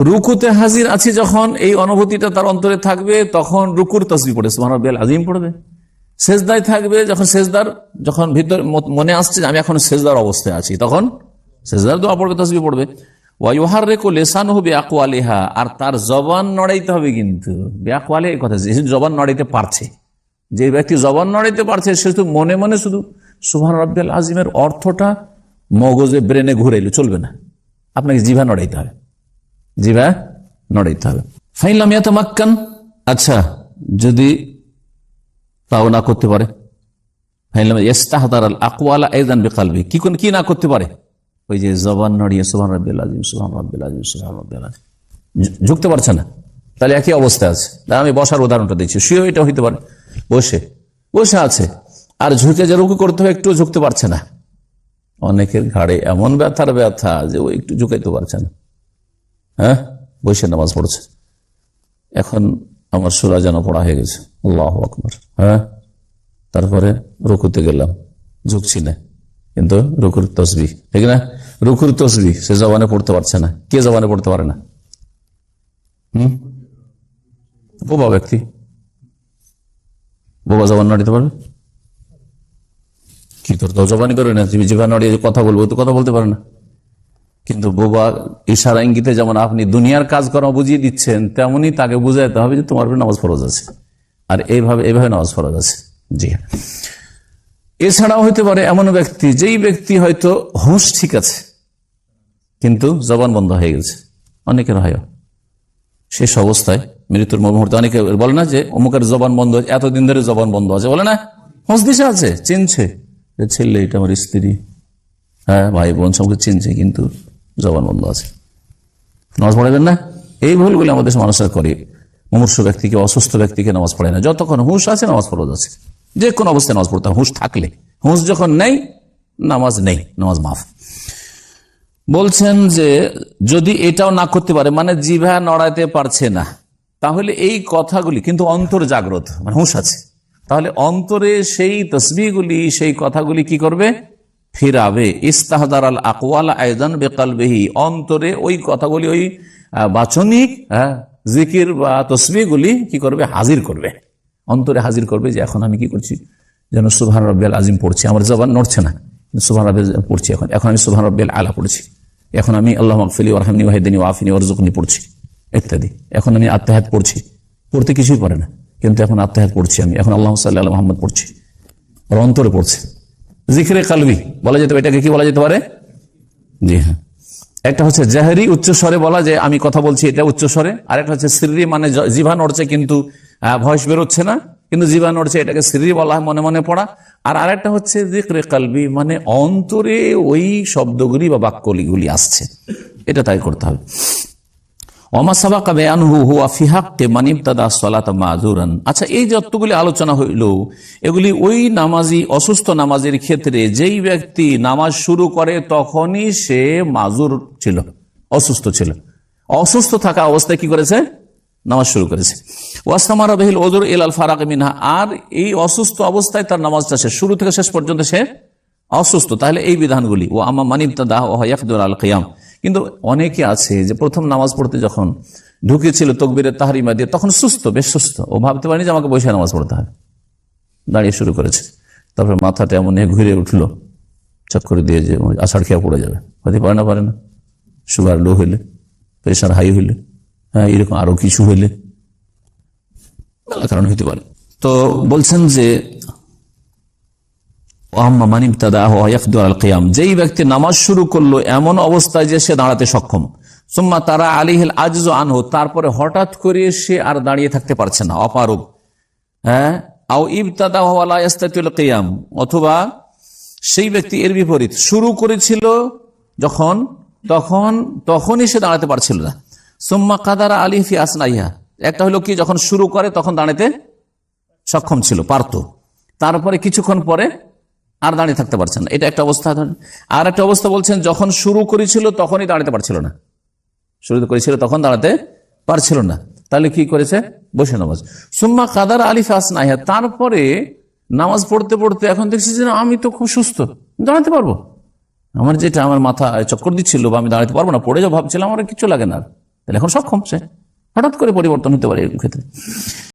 রুকুতে হাজির আছি যখন এই অনুভূতিটা তার অন্তরে থাকবে, তখন রুকুর তসবি পড়ে সুমান রব্বিল আজিম পড়বে। সেজদায় থাকবে, যখন সেজদার, যখন ভিতর মনে আসছে আমি এখন সেজদার অবস্থায় আছি, তখন সেজদার দোয়া পড়বে, তসবি পড়বে। ওয়াইহার রেকো লেসান হবে আকওয়ালিহা আর তার জবান নড়াইতে হবে কিন্তু। বেআকওয়ালে এই কথা জবান নড়াইতে পারছে। যে ব্যক্তি জবান নড়াইতে পারছে, সে শুধু মনে মনে শুধু সুহান রব্বিল আজিমের অর্থটা মগজে, ব্রেনে ঘুরে এলো চলবে না। আপনাকে জিভা নড়াইতে হবে। জিভা নড়াইতে হবে। ফাইনলাম ইয়াতে মাক্কান আচ্ছা যদি তাও না করতে পারে? ফাইনলাম ইস্তাহদার আল আকওয়ালা আইদান বিকালবি। কি কোন না করতে পারে? ওই যে জবান পারছে না? তাহলে একই অবস্থা আছে। আমি বসার উদাহরণটা দিচ্ছি। শুয়ে এটা হইতে পারে। বসে। বসে আছে। আর ঝুঁকে যে রুকু করতে হবে একটু ঝুঁকতে পারছে না। অনেকের ঘাড়ে এমন ব্যথার ব্যথা যে ও একটু ঝুঁকাইতে পারছে না। হ্যাঁ? বসে নামাজ পড়ছে। এখন আমার সুরা যেন পড়া হয়ে গেছে। আল্লাহ আকবর। হ্যাঁ? তারপরে রুকুতে গেলাম। ঝুঁকছি না। কিন্তু রুকুর তসবি। ঠিক না? রুকুর তসবি। সে জবানে পড়তে পারছে না। কে জবানে পড়তে পারে না? হুম? বোবা ব্যক্তি। বোবা জবান নাড়িতে পারবে? কি তোর তো জবানি করে না? তুমি জিভা নাড়িয়ে কথা বলব তো কথা বলতে পারে না। কিন্তু বোবা ইশারা ইঙ্গিতে যেমন আপনি দুনিয়ার কাজকর্ম বুঝিয়ে দিচ্ছেন, তেমনি তাকে বুঝাইতে হবে যে তোমার নামাজ ফরজ আছে। আর এইভাবে এইভাবে নামাজ ফরজ আছে। জি হ্যাঁ। এছাড়াও হইতে পারে এমন ব্যক্তি, যেই ব্যক্তি হয়তো হুঁশ ঠিক আছে, কিন্তু জবান বন্ধ হয়ে গেছে। অনেকের হয়। শেষ অবস্থায় মৃত্যুর মুহূর্তে অনেকে বলে না যে, অমুকের জবান বন্ধ আছে এতদিন ধরে জবান বন্ধ আছে। বলে না, হুঁশ দিশা আছে, চিনছে। ছেলে এটা আমার স্ত্রী। হ্যাঁ ভাই বোন সবকে চিনছে, কিন্তু জবান বন্ধ আছে। নামাজ পড়াবেন না? এই ভুলগুলি আমাদের মানুষরা করে। মুমূর্ষ ব্যক্তিকে, অসুস্থ ব্যক্তিকে নামাজ পড়ে না। যতক্ষণ হুঁশ আছে, নামাজ পড়া যাচ্ছে যে কোনো অবস্থায় নামাজ পড়তে হুঁশ থাকলে। হুঁশ যখন নেই, নামাজ নেই। নামাজ মাফ। বলছেন যে, যদি এটাও না করতে পারে মানে জিভা নড়াইতে পারছে না। তাহলে এই কথাগুলি, কিন্তু অন্তর জাগ্রত মানে হুঁশ আছে। তাহলে অন্তরে সেই তসবিগুলি সেই কথাগুলি কি করবে? ফিরাবে। ইস্তাহদার আল আকওয়াল আয়দান বেকালবেহি। অন্তরে ওই কথাগুলি ওই বাচনিক হ্যাঁ, জিকির বা তসবিগুলি কি করবে? হাজির করবে। অন্তরে হাজির করবে যে এখন আমি কি করছি? যেন সুবহান রব্বিয়াল আজিম পড়ছি। আমার জবান নড়ছে না। সুবহান রব্বিয়াল পড়ছি এখন। এখন আমি সুবহান রব্বিয়াল আলা পড়ছি। এখন আমি আল্লাহ মকফিলি ওরহামনি ওয়াহিদিনী ওয়াফিনী ওরজুকনি পড়ছি। ইত্যাদি। এখন আমি আত্মাহাত পড়ছি। পড়তে কিছুই পারে না। কিন্তু এখন আত্মাহাত পড়ছি আমি। এখন আল্লাহ সাল্লাহ মোহাম্মদ পড়ছি। ওর অন্তরে পড়ছে। জিকিরে কালবি, বলা যেতে পারে, এটাকে কি বলা যেতে পারে? জি হ্যাঁ। একটা হচ্ছে জাহেরি উচ্চস্বরে বলা, যে আমি কথা বলছি এটা উচ্চস্বরে আর একটা হচ্ছে শ্রী মানে জিভা নড়ছে কিন্তু ভয়েস বেরোচ্ছে না, কিন্তু জিভা নড়ছে, এটাকে শ্রী বলা হয়, মনে মনে পড়া। আর আরেকটা হচ্ছে জিক্রে কালবি মানে অন্তরে ওই শব্দগুলি বা বাক্যগুলি আসছে। এটা তাই করতে হবে। আচ্ছা এই যতগুলি আলোচনা হইল, এগুলি ওই নামাজি, অসুস্থ নামাজের ক্ষেত্রে যেই ব্যক্তি নামাজ শুরু করে তখনই সে মাজুর ছিল, অসুস্থ ছিল। অসুস্থ থাকা অবস্থায় কি করেছে? নামাজ শুরু করেছে। ওয়াস্তামার বেহিল ওদুর এল আল ফারাক মিনহা। আর এই অসুস্থ অবস্থায় তার নামাজটা শেষ, শুরু থেকে শেষ পর্যন্ত সে অসুস্থ। তাহলে এই বিধানগুলি ও আমা মানিবতা দাহ ইয়াকদুল আল কিয়াম। কিন্তু অনেকে আছে যে প্রথম নামাজ পড়তে যখন ঢুকেছিল তকবিরের তাহারিমা দিয়ে, তখন সুস্থ, বেশ সুস্থ। ও ভাবতে পারেনি যে আমাকে বসে নামাজ পড়তে হবে। দাঁড়িয়ে শুরু করেছে। তারপর মাথাটা এমন ঘুরে উঠল। চক্কর দিয়ে যে আষাঢ় খেয়া পড়ে যাবে। হতে পারে না পারে না। সুগার লো হইলে প্রেশার হাই হইলে। হ্যাঁ এরকম আরও কিছু হইলে। কারণ হইতে পারে। তো বলছেন যে যেই ব্যক্তি নামাজ শুরু করল এমন অবস্থায় যে সে দাঁড়াতে সক্ষম। সুম্মা তারা আলিহিল আজ আনহু, তারপরে হঠাৎ করে সে আর দাঁড়িয়ে থাকতে পারছে না, অপারগ। হ্যাঁ? আও ইবতাদা কিয়াম, অথবা সেই ব্যক্তি এর বিপরীত। শুরু করেছিল যখন, তখন, তখনই সে দাঁড়াতে পারছিল না। সুম্মা কাদারা আলী ফি আসনাইহা। একটা হলো কি, যখন শুরু করে তখন দাঁড়াতে সক্ষম ছিল, পারত। তারপরে কিছুক্ষণ পরে আর দাঁড়িয়ে থাকতে পারছেন এটা একটা অবস্থা আর একটা অবস্থা বলছেন, যখন শুরু করেছিল তখনই দাঁড়াতে পারছিল না। শুরু করেছিল, তখন দাঁড়াতে পারছিল না। তাহলে কি করেছে? বসে নামাজ। সুম্মা কাদার আলিফ আসনাইহা, তারপরে নামাজ পড়তে পড়তে এখন দেখছি যে আমি তো খুব সুস্থ, দাঁড়াতে পারব। আমার যেটা, আমার মাথা চক্কর দিচ্ছিল বা আমি দাঁড়াতে পারব না, পড়ে যাও ভাবছিলাম, আমার কিছু লাগে না। তাহলে এখন সক্ষম সে। হঠাৎ করে পরিবর্তন হতে পারে ক্ষেত্রে।